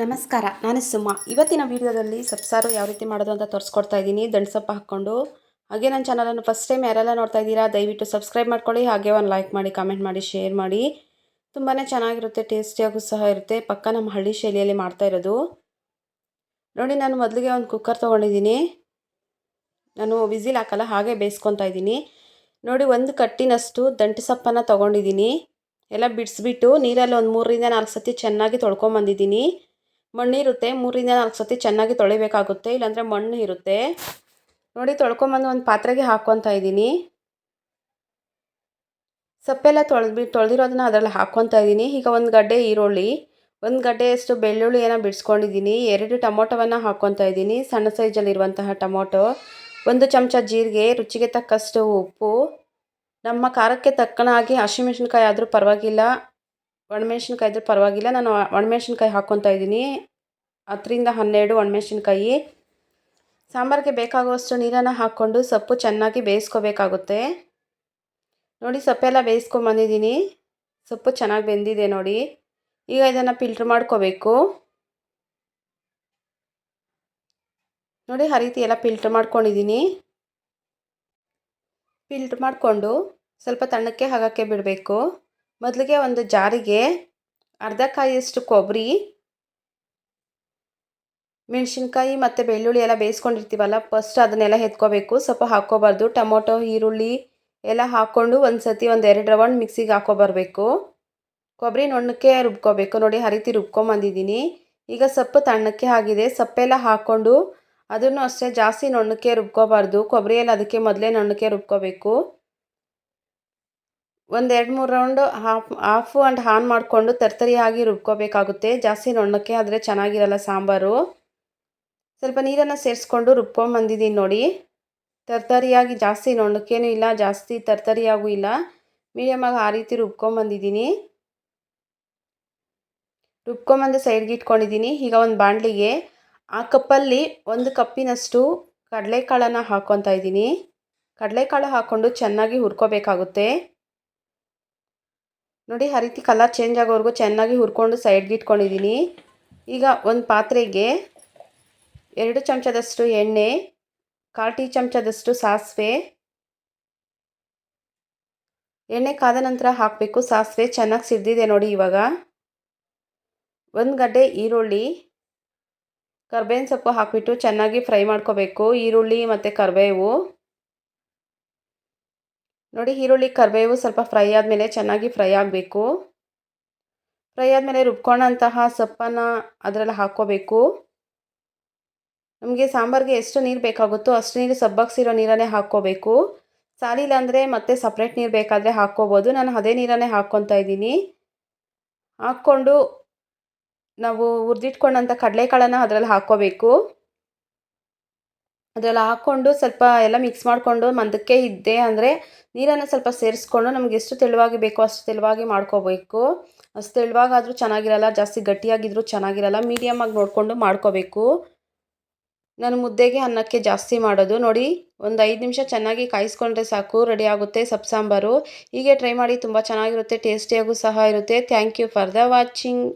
ನಮಸ್ಕಾರ, ನಾನು ಸುಮ್ಮ ಇವತ್ತಿನ ವೀಡಿಯೋದಲ್ಲಿ ಸೊಪ್ಸಾರು ಯಾವ ರೀತಿ ಮಾಡೋದು ಅಂತ ತೋರಿಸ್ಕೊಡ್ತಾ ಇದ್ದೀನಿ. ದಂಡ್ಸೊಪ್ಪು ಹಾಕ್ಕೊಂಡು. ಹಾಗೆ ನನ್ನ ಚಾನಲನ್ನು ಫಸ್ಟ್ ಟೈಮ್ ಯಾರೆಲ್ಲ ನೋಡ್ತಾ ಇದ್ದೀರಾ, ದಯವಿಟ್ಟು ಸಬ್ಸ್ಕ್ರೈಬ್ ಮಾಡ್ಕೊಳ್ಳಿ, ಹಾಗೆ ಒಂದು ಲೈಕ್ ಮಾಡಿ ಕಮೆಂಟ್ ಮಾಡಿ ಶೇರ್ ಮಾಡಿ. ತುಂಬಾ ಚೆನ್ನಾಗಿರುತ್ತೆ ಟೇಸ್ಟಿಯಾಗೂ ಸಹ ಇರುತ್ತೆ. ಪಕ್ಕ ನಮ್ಮ ಹಳ್ಳಿ ಶೈಲಿಯಲ್ಲಿ ಮಾಡ್ತಾ ಇರೋದು. ನೋಡಿ, ನಾನು ಮೊದಲಿಗೆ ಒಂದು ಕುಕ್ಕರ್ ತೊಗೊಂಡಿದ್ದೀನಿ. ನಾನು ವಿಸಿಲ್ ಹಾಕಲ್ಲ, ಹಾಗೆ ಬೇಯಿಸ್ಕೊತಾ ಇದ್ದೀನಿ. ನೋಡಿ, ಒಂದು ಕಟ್ಟಿನಷ್ಟು ದಂಟು ಸೊಪ್ಪನ್ನು ತೊಗೊಂಡಿದ್ದೀನಿ. ಎಲ್ಲ ಬಿಡಿಸ್ಬಿಟ್ಟು ನೀರಲ್ಲಿ ಒಂದು ಮೂರರಿಂದ ನಾಲ್ಕು ಸತಿ ಚೆನ್ನಾಗಿ ತೊಳ್ಕೊಂಬಂದಿದ್ದೀನಿ. ಮಣ್ಣಿರುತ್ತೆ. ಮೂರಿಂದ ನಾಲ್ಕು ಸತಿ ಚೆನ್ನಾಗಿ ತೊಳಿಬೇಕಾಗುತ್ತೆ. ಇಲ್ಲಾಂದರೆ ಮಣ್ಣು ಇರುತ್ತೆ. ನೋಡಿ, ತೊಳ್ಕೊಂಬಂದು ಒಂದು ಪಾತ್ರೆಗೆ ಹಾಕ್ಕೊತಾ ಇದ್ದೀನಿ. ಸಪ್ಪೆಲ್ಲ ತೊಳೆದ್ಬಿ ತೊಳೆದಿರೋದನ್ನ ಅದರಲ್ಲಿ ಹಾಕ್ಕೊತಾ ಇದ್ದೀನಿ. ಈಗ ಒಂದು ಗಡ್ಡೆ ಈರುಳ್ಳಿ, ಒಂದು ಗಡ್ಡೆಯಷ್ಟು ಬೆಳ್ಳುಳ್ಳಿಯನ್ನು ಬಿಡಿಸ್ಕೊಂಡಿದ್ದೀನಿ. ಎರಡು ಟೊಮೊಟೊವನ್ನು ಹಾಕ್ಕೊತಾ ಇದ್ದೀನಿ. ಸಣ್ಣ ಸೈಜಲ್ಲಿರುವಂತಹ ಟೊಮೊಟೊ, ಒಂದು ಚಮಚ ಜೀರಿಗೆ, ರುಚಿಗೆ ತಕ್ಕಷ್ಟು ಉಪ್ಪು. ನಮ್ಮ ಖಾರಕ್ಕೆ ತಕ್ಕನಾಗಿ ಹಸಿಮೆಣ್ಸಿನ್ಕಾಯಿ ಆದರೂ ಪರವಾಗಿಲ್ಲ. ಒಣಮೆಣ್ಸಿನ್ಕಾಯಿ ಆದರೂ ಪರವಾಗಿಲ್ಲ. ನಾನು ಒಣಮೆಣ್ಸಿನ್ಕಾಯಿ ಹಾಕ್ಕೊತಾ ಇದ್ದೀನಿ. ಹತ್ತರಿಂದ ಹನ್ನೆರಡು ಒಣಮೆಣಸಿನ್ಕಾಯಿ. ಸಾಂಬಾರಿಗೆ ಬೇಕಾಗುವಷ್ಟು ನೀರನ್ನು ಹಾಕ್ಕೊಂಡು ಸೊಪ್ಪು ಚೆನ್ನಾಗಿ ಬೇಯಿಸ್ಕೋಬೇಕಾಗುತ್ತೆ. ನೋಡಿ, ಸೊಪ್ಪೆಲ್ಲ ಬೇಯಿಸ್ಕೊಂಬಂದಿದ್ದೀನಿ ಸೊಪ್ಪು ಚೆನ್ನಾಗಿ ಬೆಂದಿದೆ ನೋಡಿ. ಈಗ ಇದನ್ನು ಫಿಲ್ಟ್ರ್ ಮಾಡ್ಕೋಬೇಕು. ನೋಡಿ, ಆ ರೀತಿ ಎಲ್ಲ ಫಿಲ್ಟ್ರ್ ಮಾಡ್ಕೊಂಡಿದ್ದೀನಿ. ಫಿಲ್ಟ್ರ್ ಮಾಡಿಕೊಂಡು ಸ್ವಲ್ಪ ತಣ್ಣಕ್ಕೆ ಹಾಕೋಕ್ಕೆ ಬಿಡಬೇಕು. ಮೊದಲಿಗೆ ಒಂದು ಜಾರಿಗೆ ಅರ್ಧ ಕಾಯಿಯಷ್ಟು ಕೊಬ್ಬರಿ ಮೆಣಸಿನ್ಕಾಯಿ ಮತ್ತು ಬೆಳ್ಳುಳ್ಳಿ ಎಲ್ಲ ಬೇಯಿಸ್ಕೊಂಡಿರ್ತೀವಲ್ಲ ಫಸ್ಟ್ ಅದನ್ನೆಲ್ಲ ಎತ್ಕೋಬೇಕು ಸ್ವಲ್ಪ ಹಾಕ್ಕೋಬಾರ್ದು. ಟೊಮೊಟೊ, ಈರುಳ್ಳಿ ಎಲ್ಲ ಹಾಕ್ಕೊಂಡು ಒಂದು ಸತಿ ಒಂದು ಎರಡು ರೌಂಡ್ ಮಿಕ್ಸಿಗೆ ಹಾಕ್ಕೊಬರ್ಬೇಕು. ಕೊಬ್ಬರಿ ನುಣ್ಣಕ್ಕೆ ರುಬ್ಕೋಬೇಕು. ನೋಡಿ, ಹರಿತಿ ರೀತಿ ರುಬ್ಕೊಂಬಂದಿದ್ದೀನಿ. ಈಗ ಸೊಪ್ಪು ತಣ್ಣಕ್ಕೆ ಆಗಿದೆ. ಸೊಪ್ಪೆಲ್ಲ ಹಾಕ್ಕೊಂಡು ಅದನ್ನು ಅಷ್ಟೇ ಜಾಸ್ತಿ ನುಣ್ಣಕ್ಕೆ ರುಬ್ಕೋಬಾರ್ದು. ಕೊಬ್ಬರಿ ಎಲ್ಲ ಅದಕ್ಕೆ ಮೊದಲೇ ನುಣ್ಣಕ್ಕೆ ರುಬ್ಕೋಬೇಕು. ಒಂದು ಎರಡು ಮೂರು ರೌಂಡ್ ಹಾಫ್ ಹಾಫ್ ಆ್ಯಂಡ್ ಹಾನ್ ಮಾಡಿಕೊಂಡು ತರ್ತರಿಯಾಗಿ ರುಬ್ಕೋಬೇಕಾಗುತ್ತೆ. ಜಾಸ್ತಿ ನೊಣ್ಣಕ್ಕೆ ಆದರೆ ಚೆನ್ನಾಗಿರಲ್ಲ ಸಾಂಬಾರು. ಸ್ವಲ್ಪ ನೀರನ್ನು ಸೇರಿಸ್ಕೊಂಡು ರುಬ್ಕೊಂಬಂದಿದ್ದೀನಿ ನೋಡಿ. ತರ್ತರಿಯಾಗಿ ಜಾಸ್ತಿ ನೋಣಕ್ಕೇನು ಇಲ್ಲ, ಜಾಸ್ತಿ ತರ್ತರಿಯಾಗೂ ಇಲ್ಲ. ಮೀಡಿಯಮಾಗಿ ಆ ರೀತಿ ರುಬ್ಕೊಂಬಂದಿದ್ದೀನಿ ರುಬ್ಕೊಂಬಂದು ಸೈಡ್ಗೆ ಇಟ್ಕೊಂಡಿದ್ದೀನಿ ಈಗ ಒಂದು ಬಾಣಲಿಗೆ ಆ ಕಪ್ಪಲ್ಲಿ ಒಂದು ಕಪ್ಪಿನಷ್ಟು ಕಡಲೆಕಾಳನ್ನು ಹಾಕ್ಕೊತಾ ಇದ್ದೀನಿ. ಕಡಲೆಕಾಳು ಹಾಕ್ಕೊಂಡು ಚೆನ್ನಾಗಿ ಹುರ್ಕೋಬೇಕಾಗುತ್ತೆ. ನೋಡಿ, ಆ ರೀತಿ ಕಲರ್ ಚೇಂಜ್ ಆಗೋವರೆಗೂ ಚೆನ್ನಾಗಿ ಹುರ್ಕೊಂಡು ಸೈಡ್ಗೆ ಇಟ್ಕೊಂಡಿದ್ದೀನಿ ಈಗ ಒಂದು ಪಾತ್ರೆಗೆ ಎರಡು ಚಮಚದಷ್ಟು ಎಣ್ಣೆ, ಕಾಲು ಟೀ ಚಮಚದಷ್ಟು ಸಾಸಿವೆ. ಎಣ್ಣೆ ಕಾದ ನಂತರ ಹಾಕಬೇಕು. ಸಾಸಿವೆ ಚೆನ್ನಾಗಿ ಸಿದ್ದಿದೆ ನೋಡಿ ಇವಾಗ. ಒಂದು ಗಡ್ಡೆ ಈರುಳ್ಳಿ, ಕರ್ಬೇವಿನ ಸೊಪ್ಪು ಹಾಕಿಬಿಟ್ಟು ಚೆನ್ನಾಗಿ ಫ್ರೈ ಮಾಡ್ಕೋಬೇಕು. ಈರುಳ್ಳಿ ಮತ್ತು ಕರಿಬೇವು. ನೋಡಿ ಈರುಳ್ಳಿ, ಕರಿಬೇವು ಸ್ವಲ್ಪ ಫ್ರೈ ಆದಮೇಲೆ ಚೆನ್ನಾಗಿ ಫ್ರೈ ಆಗಬೇಕು. ಫ್ರೈ ಆದಮೇಲೆ ರುಬ್ಕೊಂಡಂತಹ ಸೊಪ್ಪನ್ನು ಅದರಲ್ಲಿ ಹಾಕ್ಕೋಬೇಕು. ನಮಗೆ ಸಾಂಬಾರಿಗೆ ಎಷ್ಟು ನೀರು ಬೇಕಾಗುತ್ತೋ ಅಷ್ಟು ನೀರು ಸಬ್ಬಗ್ಸಿರೋ ನೀರನ್ನೇ ಹಾಕ್ಕೋಬೇಕು. ಸಾಲಿಲ್ಲ ಅಂದರೆ ಮತ್ತೆ ಸಪ್ರೇಟ್ ನೀರು ಬೇಕಾದರೆ ಹಾಕ್ಕೋಬೋದು. ನಾನು ಅದೇ ನೀರನ್ನೇ ಹಾಕ್ಕೊತಾ ಇದ್ದೀನಿ. ಹಾಕ್ಕೊಂಡು ನಾವು ಹುರಿದಿಟ್ಕೊಂಡಂಥ ಕಡಲೆಕಾಳನ್ನು ಅದರಲ್ಲಿ ಹಾಕ್ಕೋಬೇಕು. ಅದರಲ್ಲಿ ಹಾಕ್ಕೊಂಡು ಸ್ವಲ್ಪ ಎಲ್ಲ ಮಿಕ್ಸ್ ಮಾಡಿಕೊಂಡು ಮಂದಕ್ಕೆ ಇದ್ದೆ ಅಂದರೆ ನೀರನ್ನು ಸ್ವಲ್ಪ ಸೇರಿಸ್ಕೊಂಡು ನಮ್ಗೆ ಎಷ್ಟು ತೆಳುವಾಗಿ ಬೇಕೋ ಅಷ್ಟು ತೆಳುವಾಗಿ ಮಾಡ್ಕೋಬೇಕು. ಅಷ್ಟು ತೆಳುವಾಗಾದರೂ ಚೆನ್ನಾಗಿರಲ್ಲ, ಜಾಸ್ತಿ ಗಟ್ಟಿಯಾಗಿದ್ದರೂ ಚೆನ್ನಾಗಿರಲ್ಲ ಮೀಡಿಯಮಾಗಿ ನೋಡಿಕೊಂಡು ಮಾಡ್ಕೋಬೇಕು. ನಾನು ಮುದ್ದೆಗೆ ಅನ್ನಕ್ಕೆ ಜಾಸ್ತಿ ಮಾಡೋದು. ನೋಡಿ, ಒಂದು ಐದು ನಿಮಿಷ ಚೆನ್ನಾಗಿ ಕಾಯಿಸ್ಕೊಂಡ್ರೆ ಸಾಕು, ರೆಡಿ ಆಗುತ್ತೆ ಸೊಪ್ಪು ಸಾಂಬಾರು ಹೀಗೆ ಟ್ರೈ ಮಾಡಿ, ತುಂಬ ಚೆನ್ನಾಗಿರುತ್ತೆ, ಟೇಸ್ಟಿಯಾಗೂ ಸಹ ಇರುತ್ತೆ. Thank you for the watching.